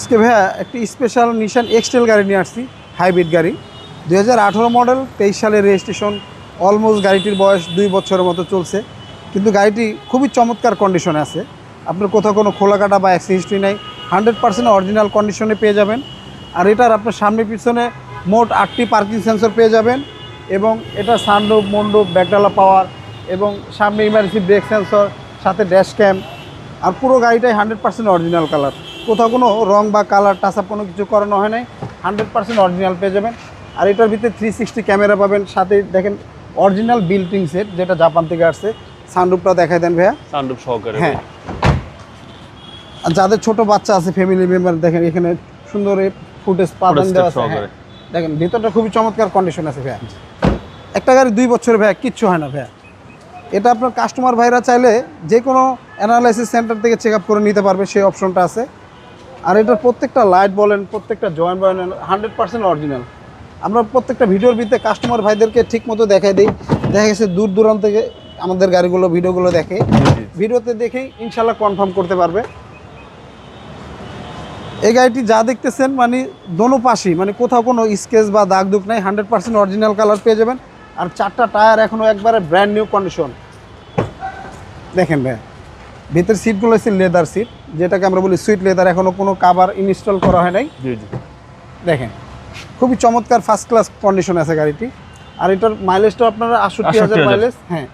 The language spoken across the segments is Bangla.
আজকে ভাইয়া একটি স্পেশাল নিশান এক্সটেল গাড়ি নিয়ে আসছি হাইব্রিড গাড়ি। দু হাজার আঠেরো মডেল তেইশ সালের রেজিস্ট্রেশন অলমোস্ট গাড়িটির বয়স দুই বছরের মতো চলছে। কিন্তু গাড়িটি খুবই চমৎকার কন্ডিশনে আছে। আপনার কোথাও কোনো খোলা কাটা বা অ্যাক্সি হিস্ট্রি নেই হান্ড্রেড পার্সেন্ট অরিজিনাল কন্ডিশনে পেয়ে যাবেন। আর এটার আপনার সামনে পিছনে মোট আটটি পার্কিং সেন্সর পেয়ে যাবেন এবং এটা সানরুফ মন্ডুপ ব্যাকডালা পাওয়ার এবং সামনে ইমার্জেন্সি ব্রেক সেন্সর সাথে ড্যাশ ক্যাম আর পুরো গাড়িটাই হান্ড্রেড পার্সেন্ট অরিজিনাল কালার কোথাও কোনো রং বা কালার টাচআপ কোনো কিছু করানো হয় নাই হান্ড্রেড পার্সেন্ট অরিজিনাল পেয়ে যাবেন। আর এটার ভিতরে থ্রি সিক্সটি ক্যামেরা পাবেন সাথে দেখেন অরিজিনাল বিল্টিং সেট যেটা জাপান থেকে আসছে। সানরুফটা দেখাই দেন ভাইয়া। সানরূপ সহকারে হ্যাঁ। আর যাদের ছোট বাচ্চা আছে ফ্যামিলি মেম্বার দেখেন এখানে সুন্দর ফুটেজ পাবেন দেওয়া আছে। হ্যাঁ। দেখেন ভিতরটা খুবই চমৎকার কন্ডিশন আছে ভাইয়া। একটা গাড়ি দুই বছর ভাইয়া কিচ্ছু হয় না ভাইয়া। এটা আপনার কাস্টমার ভাইরা চাইলে যে কোনো অ্যানালাইসিস সেন্টার থেকে চেক আপ করে নিতে পারবে সেই অপশনটা আছে। আর এটার প্রত্যেকটা লাইট বলেন প্রত্যেকটা জয়েন্ট বলেন হান্ড্রেড পার্সেন্ট অরিজিনাল আমরা প্রত্যেকটা ভিডিওর ভিতরে কাস্টমার ভাইদেরকে ঠিক মতো দেখাই দিই। দেখা গেছে দূর দূরান্ত থেকে আমাদের গাড়িগুলো ভিডিওগুলো দেখে। ভিডিওতে দেখেই ইনশাল্লাহ কনফার্ম করতে পারবে। এই গাড়িটি যা দেখতেছেন মানে দোনো পাশেই মানে কোথাও কোনো স্কেচ বা দাগ দুগ নাই হান্ড্রেড পার্সেন্ট অরিজিনাল কালার পেয়ে যাবেন। আর চারটা টায়ার এখনও একবারে ব্র্যান্ড নিউ কন্ডিশন দেখেন ভাই ভিতর সিটগুলো হচ্ছে লেদার সিট যেটাকে আমরা বলি সুইট লেদার এখনও কোনো কাভার ইনস্টল করা হয় নাই। দেখেন খুবই চমৎকার ফার্স্ট ক্লাস কন্ডিশন আছে গাড়িটি। আর এটার মাইলেজটা আপনার আটষট্টি হাজার মাইলেজ হ্যাঁ।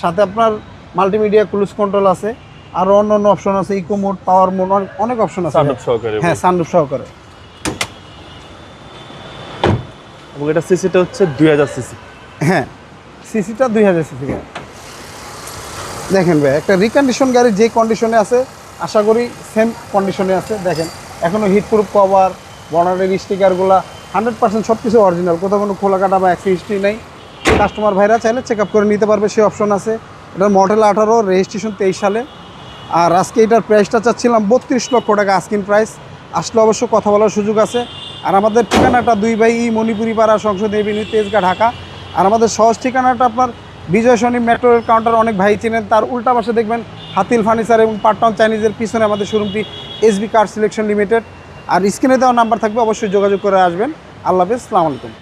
সাথে আপনার মাল্টিমিডিয়া ক্রুজ কন্ট্রোল আছে আর অন্য অন্য অপশন আছে ইকো মোড পাওয়ার মোড অনেক অপশন আছে। হ্যাঁ সানরুফ সহকারে। এবং এটা সিসিটা হচ্ছে দুই হাজার সিসি হ্যাঁ সিসিটা দুই হাজার সিসি গাড়ি দেখেন ভাই, একটা রিকন্ডিশন গাড়ি যে কন্ডিশনে আছে, আশা করি সেম কন্ডিশনে আছে। দেখেন এখনও হিটপ্রুফ কভার বর্ডারের স্টিকারগুলো হান্ড্রেড পার্সেন্ট সব কিছু অরিজিনাল কোথাও কোনো খোলা কাটা বা অ্যাক্সি হিস্ট্রি নেই। কাস্টমার ভাইরা চাইলে চেক আপ করে নিতে পারবে সেই অপশন আছে। এটার মডেল আঠারো রেজিস্ট্রেশন তেইশ সালে। আর আজকে এটার প্রাইসটা চাচ্ছিলাম বত্রিশ লক্ষ টাকা আস্কিন প্রাইস আসলে অবশ্য কথা বলার সুযোগ আছে। আর আমাদের ঠিকানাটা দুই ভাই ই মণিপুরি পাড়া সংসদ এভিনিউ তেজগা, ঢাকা। আর আমাদের সহজ ঠিকানাটা আপনার বিজয় সনি মেট্রো রেল কাউন্টার অনেক ভাই চেনেন, তার উল্টা পাশে দেখবেন হাতিল ফার্নিচার এবং পার্টন চাইনিজের পিছনে আমাদের শোরুমটি S B car selection limited আর স্ক্রিনে দেওয়া নাম্বার থাকবে, অবশ্যই যোগাযোগ করে আসবেন। আল্লাহ হাফেজ আলাইকুম।